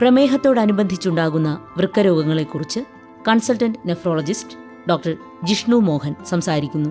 പ്രമേഹത്തോടനുബന്ധിച്ചുണ്ടാകുന്ന വൃക്കരോഗങ്ങളെക്കുറിച്ച് consultant nephrologist doctor Jishnu Mohan സംസാരിക്കുന്നു.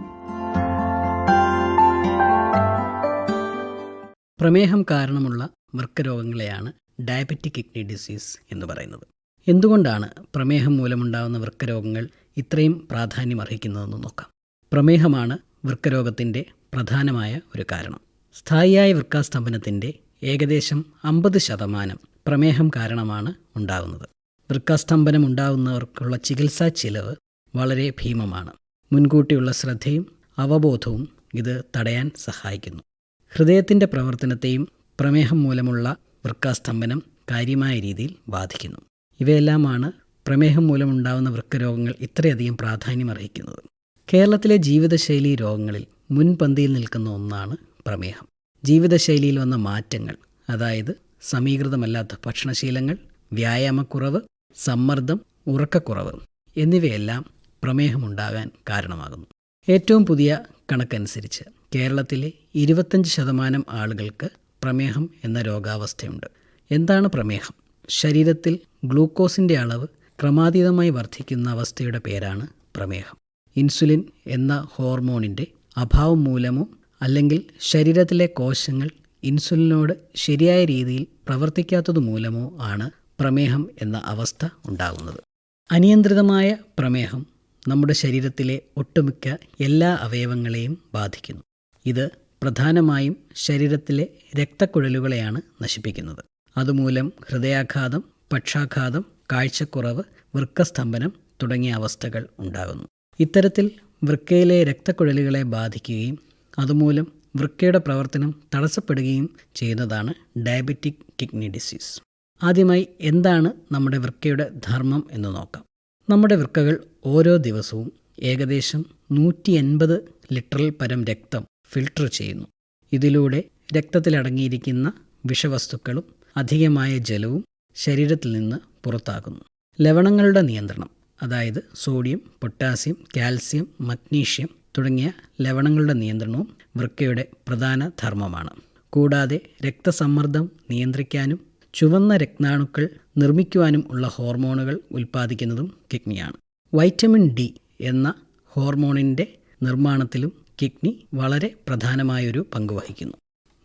പ്രമേഹം കാരണമുള്ള വൃക്കരോഗങ്ങളെയാണ് ഡയബറ്റിക് കിഡ്നി ഡിസീസ് എന്ന് പറയുന്നത്. എന്തുകൊണ്ടാണ് പ്രമേഹം മൂലമുണ്ടാകുന്ന വൃക്കരോഗങ്ങൾ ഇത്രയും പ്രാധാന്യം അർഹിക്കുന്നതെന്ന് നോക്കാം. പ്രമേഹമാണ് വൃക്കരോഗത്തിന്റെ പ്രധാനമായ ഒരു കാരണം. സ്ഥായിയായ വൃക്കാസ്തംഭനത്തിന്റെ ഏകദേശം അമ്പത് ശതമാനം പ്രമേഹം കാരണമാണ് ഉണ്ടാകുന്നത് വൃക്കസ്തംഭനം ഉണ്ടാകുന്നവർക്കുള്ള ചികിത്സാ ചിലവ് വളരെ ഭീമമാണ്. മുൻകൂട്ടിയുള്ള ശ്രദ്ധയും അവബോധവും ഇത് തടയാൻ സഹായിക്കുന്നു. ഹൃദയത്തിന്റെ പ്രവർത്തനത്തെയും പ്രമേഹം മൂലമുള്ള വൃക്കാസ്തംഭനം കാര്യമായ രീതിയിൽ ബാധിക്കുന്നു. ഇവയെല്ലാമാണ് പ്രമേഹം മൂലമുണ്ടാകുന്ന വൃക്കരോഗങ്ങൾ ഇത്രയധികം പ്രാധാന്യം അർഹിക്കുന്നത്. കേരളത്തിലെ ജീവിതശൈലി രോഗങ്ങളിൽ മുൻപന്തിയിൽ നിൽക്കുന്ന ഒന്നാണ് പ്രമേഹം. ജീവിതശൈലിയിൽ വന്ന മാറ്റങ്ങൾ അതായത് സമീകൃതമല്ലാത്ത ഭക്ഷണശീലങ്ങൾ വ്യായാമക്കുറവ് സമ്മർദ്ദം ഉറക്കക്കുറവ് എന്നിവയെല്ലാം പ്രമേഹമുണ്ടാകാൻ കാരണമാകുന്നു. ഏറ്റവും പുതിയ കണക്കനുസരിച്ച് കേരളത്തിലെ ഇരുപത്തഞ്ച് ശതമാനം ആളുകൾക്ക് പ്രമേഹം എന്ന രോഗാവസ്ഥയുണ്ട്. എന്താണ് പ്രമേഹം? ശരീരത്തിൽ ഗ്ലൂക്കോസിന്റെ അളവ് ക്രമാതീതമായി വർദ്ധിക്കുന്ന അവസ്ഥയുടെ പേരാണ് പ്രമേഹം. ഇൻസുലിൻ എന്ന ഹോർമോണിന്റെ അഭാവം മൂലമോ അല്ലെങ്കിൽ ശരീരത്തിലെ കോശങ്ങൾ ഇൻസുലിനോട് ശരിയായ രീതിയിൽ പ്രവർത്തിക്കാത്തതു മൂലമോ ആണ് പ്രമേഹം എന്ന അവസ്ഥ ഉണ്ടാകുന്നത്. അനിയന്ത്രിതമായ പ്രമേഹം നമ്മുടെ ശരീരത്തിലെ ഒട്ടുമിക്ക എല്ലാ അവയവങ്ങളെയും ബാധിക്കുന്നു. ഇത് പ്രധാനമായും ശരീരത്തിലെ രക്തക്കുഴലുകളെയാണ് നശിപ്പിക്കുന്നത്. അതുമൂലം ഹൃദയാഘാതം പക്ഷാഘാതം കാഴ്ചക്കുറവ് വൃക്കസ്തംഭനം തുടങ്ങിയ അവസ്ഥകൾ ഉണ്ടാകുന്നു. ഇത്തരത്തിൽ വൃക്കയിലെ രക്തക്കുഴലുകളെ ബാധിക്കുകയും അതുമൂലം വൃക്കയുടെ പ്രവർത്തനം തടസ്സപ്പെടുകയും ചെയ്യുന്നതാണ് ഡയബറ്റിക് കിഡ്നി ഡിസീസ്. ആദ്യമായി എന്താണ് നമ്മുടെ വൃക്കയുടെ ധർമ്മം എന്ന് നോക്കാം. നമ്മുടെ വൃക്കകൾ ഓരോ ദിവസവും ഏകദേശം നൂറ്റി എൺപത് ലിറ്ററിൽ പരം രക്തം ഫിൽട്ടർ ചെയ്യുന്നു. ഇതിലൂടെ രക്തത്തിലടങ്ങിയിരിക്കുന്ന വിഷവസ്തുക്കളും അധികമായ ജലവും ശരീരത്തിൽ നിന്ന് പുറത്താക്കുന്നു ലവണങ്ങളുടെ നിയന്ത്രണം അതായത് സോഡിയം പൊട്ടാസ്യം കാൽസ്യം മഗ്നീഷ്യം തുടങ്ങിയ ലവണങ്ങളുടെ നിയന്ത്രണവും വൃക്കയുടെ പ്രധാന ധർമ്മമാണ്. കൂടാതെ രക്തസമ്മർദ്ദം നിയന്ത്രിക്കാനും ചുവന്ന രക്താണുക്കൾ നിർമ്മിക്കുവാനും ഉള്ള ഹോർമോണുകൾ ഉൽപ്പാദിക്കുന്നതും കിഡ്നിയാണ്. വൈറ്റമിൻ ഡി എന്ന ഹോർമോണിന്റെ നിർമ്മാണത്തിലും കിഡ്നി വളരെ പ്രധാനമായൊരു പങ്ക് വഹിക്കുന്നു.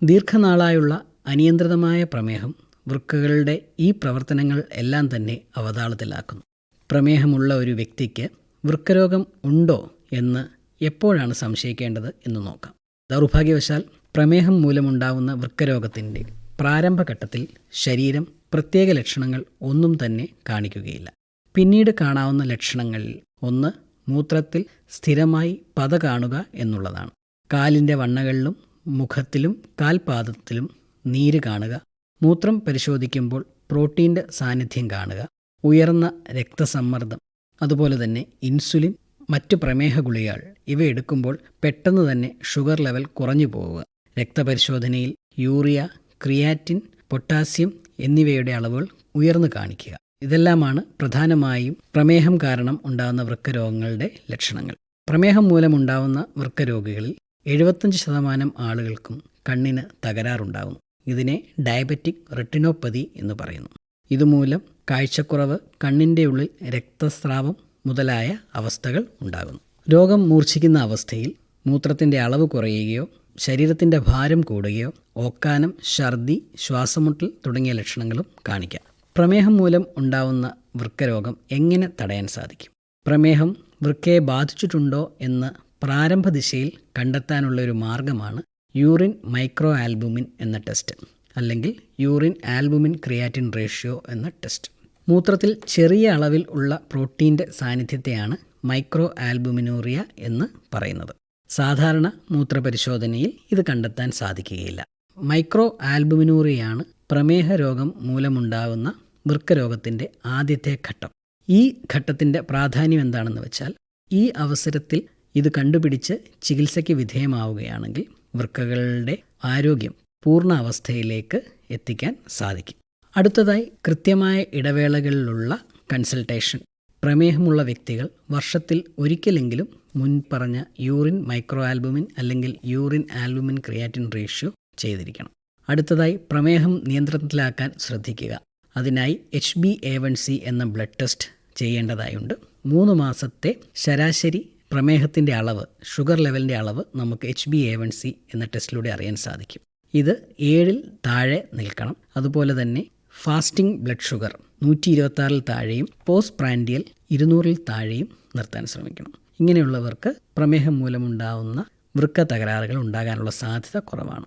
ദീർഘനാളായുള്ള അനിയന്ത്രിതമായ പ്രമേഹം വൃക്കകളുടെ ഈ പ്രവർത്തനങ്ങൾ എല്ലാം തന്നെ അവതാളത്തിലാക്കുന്നു. പ്രമേഹമുള്ള ഒരു വ്യക്തിക്ക് വൃക്കരോഗം ഉണ്ടോ എന്ന് എപ്പോഴാണ് സംശയിക്കേണ്ടത് എന്ന് നോക്കാം. ദൗർഭാഗ്യവശാൽ പ്രമേഹം മൂലമുണ്ടാവുന്ന വൃക്കരോഗത്തിന്റെ പ്രാരംഭഘട്ടത്തിൽ ശരീരം പ്രത്യേക ലക്ഷണങ്ങൾ ഒന്നും തന്നെ കാണിക്കുകയില്ല. പിന്നീട് കാണാവുന്ന ലക്ഷണങ്ങളിൽ ഒന്ന് മൂത്രത്തിൽ സ്ഥിരമായി പത കാണുക എന്നുള്ളതാണ്. കാലിന്റെ വണ്ണകളിലും മുഖത്തിലും കാൽപാദത്തിലും നീര് കാണുക. മൂത്രം പരിശോധിക്കുമ്പോൾ പ്രോട്ടീന്റെ സാന്നിധ്യം കാണുക. ഉയർന്ന രക്തസമ്മർദ്ദം അതുപോലെ തന്നെ ഇൻസുലിൻ മറ്റു പ്രമേഹ ഗുളികകൾ. ഇവ എടുക്കുമ്പോൾ പെട്ടെന്ന് തന്നെ ഷുഗർ ലെവൽ കുറഞ്ഞു പോവുക. രക്തപരിശോധനയിൽ യൂറിയ ക്രിയാറ്റിൻ പൊട്ടാസ്യം എന്നിവയുടെ അളവുകൾ ഉയർന്നു കാണിക്കുക. ഇതെല്ലാമാണ് പ്രധാനമായും പ്രമേഹം കാരണം ഉണ്ടാകുന്ന വൃക്കരോഗങ്ങളുടെ ലക്ഷണങ്ങൾ. പ്രമേഹം മൂലമുണ്ടാകുന്ന വൃക്കരോഗികളിൽ എഴുപത്തഞ്ച് ശതമാനം ആളുകൾക്കും കണ്ണിന് തകരാറുണ്ടാകുന്നു. ഇതിനെ ഡയബറ്റിക് റെട്ടിനോപ്പതി എന്ന് പറയുന്നു. ഇതുമൂലം കാഴ്ചക്കുറവ് കണ്ണിന്റെ ഉള്ളിൽ രക്തസ്രാവം മുതലായ അവസ്ഥകൾ ഉണ്ടാകുന്നു. രോഗം മൂർച്ഛിക്കുന്ന അവസ്ഥയിൽ മൂത്രത്തിന്റെ അളവ് കുറയുകയോ ശരീരത്തിന്റെ ഭാരം കൂടുകയോ ഓക്കാനം ഛർദി ശ്വാസമുട്ടൽ തുടങ്ങിയ ലക്ഷണങ്ങളും കാണിക്കാം. പ്രമേഹം മൂലം ഉണ്ടാവുന്ന വൃക്കരോഗം എങ്ങനെ തടയാൻ സാധിക്കും? പ്രമേഹം വൃക്കയെ ബാധിച്ചിട്ടുണ്ടോ എന്ന് പ്രാരംഭ ദിശയിൽ കണ്ടെത്താനുള്ള ഒരു മാർഗമാണ് യൂറിൻ മൈക്രോ ആൽബുമിൻ എന്ന ടെസ്റ്റ് അല്ലെങ്കിൽ യൂറിൻ ആൽബുമിൻ ക്രിയാറ്റിൻ റേഷ്യോ എന്ന ടെസ്റ്റ്. മൂത്രത്തിൽ ചെറിയ അളവിൽ ഉള്ള പ്രോട്ടീന്റെ സാന്നിധ്യത്തെയാണ് മൈക്രോ ആൽബുമിനൂറിയ എന്ന് പറയുന്നത്. സാധാരണ മൂത്രപരിശോധനയിൽ ഇത് കണ്ടെത്താൻ സാധിക്കുകയില്ല. മൈക്രോ ആൽബുമിനൂറിയാണ് പ്രമേഹ രോഗം മൂലമുണ്ടാകുന്ന വൃക്കരോഗത്തിന്റെ ആദ്യത്തെ ഘട്ടം. ഈ ഘട്ടത്തിന്റെ പ്രാധാന്യം എന്താണെന്ന് വെച്ചാൽ ഈ അവസരത്തിൽ ഇത് കണ്ടുപിടിച്ച് ചികിത്സയ്ക്ക് വിധേയമാവുകയാണെങ്കിൽ വൃക്കകളുടെ ആരോഗ്യം പൂർണ അവസ്ഥയിലേക്ക് എത്തിക്കാൻ സാധിക്കും. അടുത്തതായി കൃത്യമായ ഇടവേളകളിലുള്ള കൺസൾട്ടേഷൻ. പ്രമേഹമുള്ള വ്യക്തികൾ വർഷത്തിൽ ഒരിക്കലെങ്കിലും മുൻ പറഞ്ഞ യൂറിൻ മൈക്രോ ആൽബുമിൻ അല്ലെങ്കിൽ യൂറിൻ ആൽബുമിൻ ക്രിയാറ്റിൻ റേഷ്യോ ചെയ്തിരിക്കണം. അടുത്തതായി പ്രമേഹം നിയന്ത്രണത്തിലാക്കാൻ ശ്രദ്ധിക്കുക. അതിനായി H B A one C എന്ന ബ്ലഡ് ടെസ്റ്റ് ചെയ്യേണ്ടതായുണ്ട്. മൂന്ന് മാസത്തെ ശരാശരി പ്രമേഹത്തിന്റെ അളവ് ഷുഗർ ലെവലിന്റെ അളവ് നമുക്ക് H B A one C എന്ന ടെസ്റ്റിലൂടെ അറിയാൻ സാധിക്കും. ഇത് ഏഴിൽ താഴെ നിൽക്കണം. അതുപോലെ തന്നെ ഫാസ്റ്റിംഗ് ബ്ലഡ് ഷുഗർ നൂറ്റി ഇരുപത്താറിൽ താഴെയും പോസ്റ്റ് പ്രാൻഡിയൽ ഇരുന്നൂറിൽ താഴെയും നിർത്താൻ ശ്രമിക്കണം. ഇങ്ങനെയുള്ളവർക്ക് പ്രമേഹം മൂലമുണ്ടാവുന്ന വൃക്ക തകരാറുകൾ ഉണ്ടാകാനുള്ള സാധ്യത കുറവാണ്.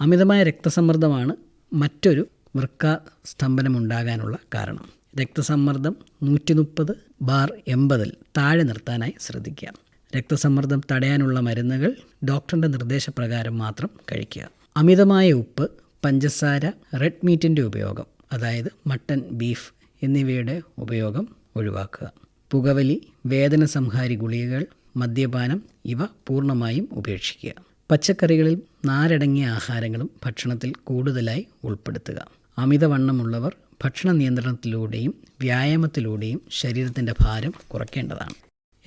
അമിതമായ രക്തസമ്മർദ്ദമാണ് മറ്റൊരു വൃക്ക സ്തംഭനമുണ്ടാകാനുള്ള കാരണം. രക്തസമ്മർദ്ദം നൂറ്റി മുപ്പത് ബാർ എൺപതിൽ താഴെ നിർത്താനായി ശ്രദ്ധിക്കുക. രക്തസമ്മർദ്ദം തടയാനുള്ള മരുന്നുകൾ ഡോക്ടറിന്റെ നിർദ്ദേശപ്രകാരം മാത്രം കഴിക്കുക. അമിതമായ ഉപ്പ് പഞ്ചസാര റെഡ് മീറ്റിന്റെ ഉപയോഗം അതായത് മട്ടൻ ബീഫ് എന്നിവയുടെ ഉപയോഗം ഒഴിവാക്കുക. പുകവലി വേദന സംഹാരി ഗുളികകൾ മദ്യപാനം ഇവ പൂർണമായും ഉപേക്ഷിക്കുക. പച്ചക്കറികളിൽ നാരടങ്ങിയ ആഹാരങ്ങളും ഭക്ഷണത്തിൽ കൂടുതലായി ഉൾപ്പെടുത്തുക. അമിതവണ്ണമുള്ളവർ ഭക്ഷണ നിയന്ത്രണത്തിലൂടെയും വ്യായാമത്തിലൂടെയും ശരീരത്തിന്റെ ഭാരം കുറയ്ക്കേണ്ടതാണ്.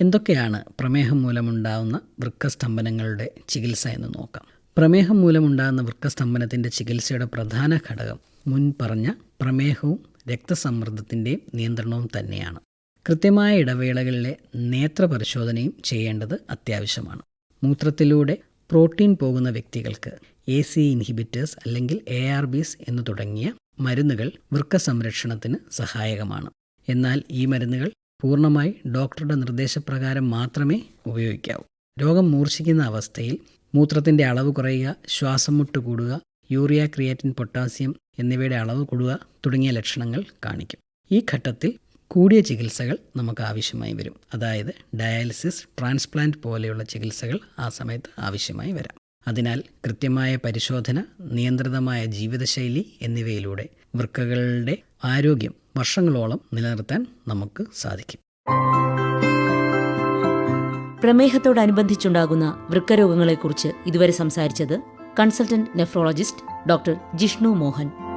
എന്തൊക്കെയാണ് പ്രമേഹം മൂലമുണ്ടാകുന്ന വൃക്കസ്തംഭനങ്ങളുടെ ചികിത്സ എന്ന് നോക്കാം. പ്രമേഹം മൂലമുണ്ടാകുന്ന വൃക്കസ്തംഭനത്തിന്റെ ചികിത്സയുടെ പ്രധാന ഘടകം മുൻ പറഞ്ഞ പ്രമേഹവും രക്തസമ്മർദ്ദത്തിന്റെയും നിയന്ത്രണവും തന്നെയാണ്. കൃത്യമായ ഇടവേളകളിലെ നേത്ര പരിശോധനയും ചെയ്യേണ്ടത് അത്യാവശ്യമാണ്. മൂത്രത്തിലൂടെ പ്രോട്ടീൻ പോകുന്ന വ്യക്തികൾക്ക് എ സി ഇൻഹിബിറ്റേഴ്സ് അല്ലെങ്കിൽ എ ആർ ബിസ് എന്നു തുടങ്ങിയ മരുന്നുകൾ വൃക്ക സംരക്ഷണത്തിന് സഹായകമാണ്. എന്നാൽ ഈ മരുന്നുകൾ പൂർണമായി ഡോക്ടറുടെ നിർദ്ദേശപ്രകാരം മാത്രമേ ഉപയോഗിക്കാവൂ. രോഗം മൂർച്ഛിക്കുന്ന അവസ്ഥയിൽ മൂത്രത്തിന്റെ അളവ് കുറയുക ശ്വാസം മുട്ട് കൂടുക യൂറിയ ക്രിയേറ്റിൻ പൊട്ടാസ്യം എന്നിവയുടെ അളവ് കൂടുക തുടങ്ങിയ ലക്ഷണങ്ങൾ കാണിക്കും. ഈ ഘട്ടത്തിൽ കൂടിയ ചികിത്സകൾ നമുക്ക് ആവശ്യമായി വരും. അതായത് ഡയാലിസിസ് ട്രാൻസ്പ്ലാന്റ് പോലെയുള്ള ചികിത്സകൾ ആ സമയത്ത് ആവശ്യമായി വരാം. അതിനാൽ കൃത്യമായ പരിശോധന നിയന്ത്രിതമായ ജീവിതശൈലി എന്നിവയിലൂടെ വൃക്കകളുടെ ആരോഗ്യം വർഷങ്ങളോളം നിലനിർത്താൻ നമുക്ക് സാധിക്കും. പ്രമേഹത്തോടനുബന്ധിച്ചുണ്ടാകുന്ന വൃക്കരോഗങ്ങളെക്കുറിച്ച് ഇതുവരെ സംസാരിച്ചത് consultant nephrologist doctor Jishnu Mohan.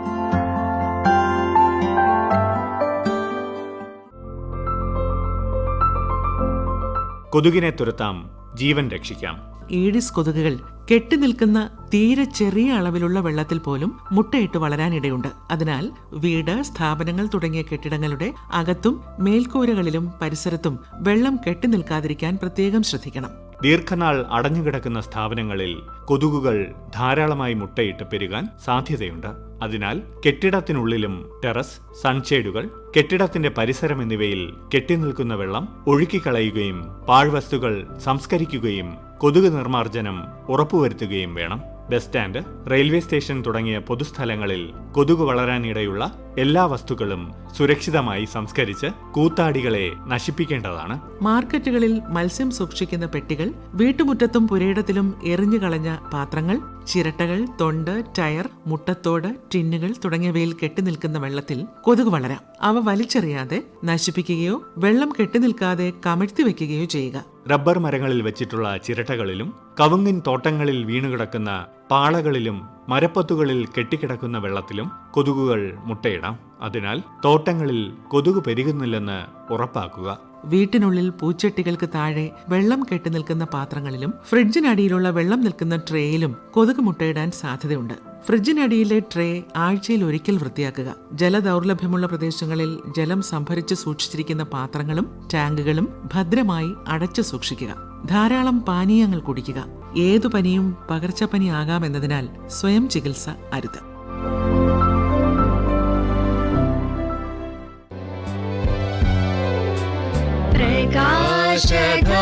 കൊതുകിനെ തുരത്താം. ജീവൻ രക്ഷിക്കാം. ഈഡിസ് കൊതുകുകൾ കെട്ടിനിൽക്കുന്ന തീരെ ചെറിയ അളവിലുള്ള വെള്ളത്തിൽ പോലും മുട്ടയിട്ട് വളരാനിടയുണ്ട്. അതിനാൽ വീട് സ്ഥാപനങ്ങൾ തുടങ്ങിയ കെട്ടിടങ്ങളുടെ അകത്തും മേൽക്കൂരകളിലും പരിസരത്തും വെള്ളം കെട്ടിനിൽക്കാതിരിക്കാൻ പ്രത്യേകം ശ്രദ്ധിക്കണം. ദീർഘനാൾ അടഞ്ഞുകിടക്കുന്ന സ്ഥാപനങ്ങളിൽ കൊതുകുകൾ ധാരാളമായി മുട്ടയിട്ട് പെരുകാൻ സാധ്യതയുണ്ട്. അതിനാൽ കെട്ടിടത്തിനുള്ളിലും ടെറസ് സൺഷെയ്ഡുകൾ കെട്ടിടത്തിന്റെ പരിസരം എന്നിവയിൽ കെട്ടിനിൽക്കുന്ന വെള്ളം ഒഴുക്കിക്കളയുകയും പാഴ്വസ്തുക്കൾ സംസ്കരിക്കുകയും കൊതുക് നിർമ്മാർജനം ഉറപ്പുവരുത്തുകയും വേണം. ബസ് സ്റ്റാൻഡ് റെയിൽവേ സ്റ്റേഷൻ തുടങ്ങിയ പൊതുസ്ഥലങ്ങളിൽ കൊതുക് വളരാനിടയുള്ള എല്ലാ വസ്തുക്കളും സുരക്ഷിതമായി സംസ്കരിച്ച് കൂത്താടികളെ നശിപ്പിക്കേണ്ടതാണ്. മാർക്കറ്റുകളിൽ മത്സ്യം സൂക്ഷിക്കുന്ന പെട്ടികൾ വീട്ടുമുറ്റത്തും പുരയിടത്തിലും എറിഞ്ഞു കളഞ്ഞ പാത്രങ്ങൾ ചിരട്ടകൾ തൊണ്ട് ടയർ മുട്ടത്തോട് ടിന്നുകൾ തുടങ്ങിയവയിൽ കെട്ടിനിൽക്കുന്ന വെള്ളത്തിൽ കൊതുക് വളരാം. അവ വലിച്ചെറിയാതെ നശിപ്പിക്കുകയോ വെള്ളം കെട്ടിനിൽക്കാതെ കമഴ്ത്തി വെക്കുകയോ ചെയ്യുക. റബ്ബർ മരങ്ങളിൽ വെച്ചിട്ടുള്ള ചിരട്ടകളിലും കവുങ്ങിൻ തോട്ടങ്ങളിൽ വീണുകിടക്കുന്ന പാളകളിലും മരപ്പത്തുകളിൽ കെട്ടിക്കിടക്കുന്ന വെള്ളത്തിലും കൊതുകുകൾ മുട്ടയിടാം. അതിനാൽ തോട്ടങ്ങളിൽ കൊതുക് പെരുകുന്നില്ലെന്ന് ഉറപ്പാക്കുക. വീട്ടിനുള്ളിൽ പൂച്ചട്ടികൾക്ക് താഴെ വെള്ളം കെട്ടി നിൽക്കുന്ന പാത്രങ്ങളിലും ഫ്രിഡ്ജിനടിയിലുള്ള വെള്ളം നിൽക്കുന്ന ട്രേയിലും കൊതുക് മുട്ടയിടാൻ സാധ്യതയുണ്ട്. ഫ്രിഡ്ജിനടിയിലെ ട്രേ ആഴ്ചയിൽ ഒരിക്കൽ വൃത്തിയാക്കുക. ജലദൗർലഭ്യമുള്ള പ്രദേശങ്ങളിൽ ജലം സംഭരിച്ച് സൂക്ഷിച്ചിരിക്കുന്ന പാത്രങ്ങളും ടാങ്കുകളും ഭദ്രമായി അടച്ചു സൂക്ഷിക്കുക. ധാരാളം പാനീയങ്ങൾ കുടിക്കുക. ഏതു പനിയും പകർച്ചപ്പനി ആകാമെന്നതിനാൽ സ്വയം ചികിത്സ അരുത്. प्रकाशता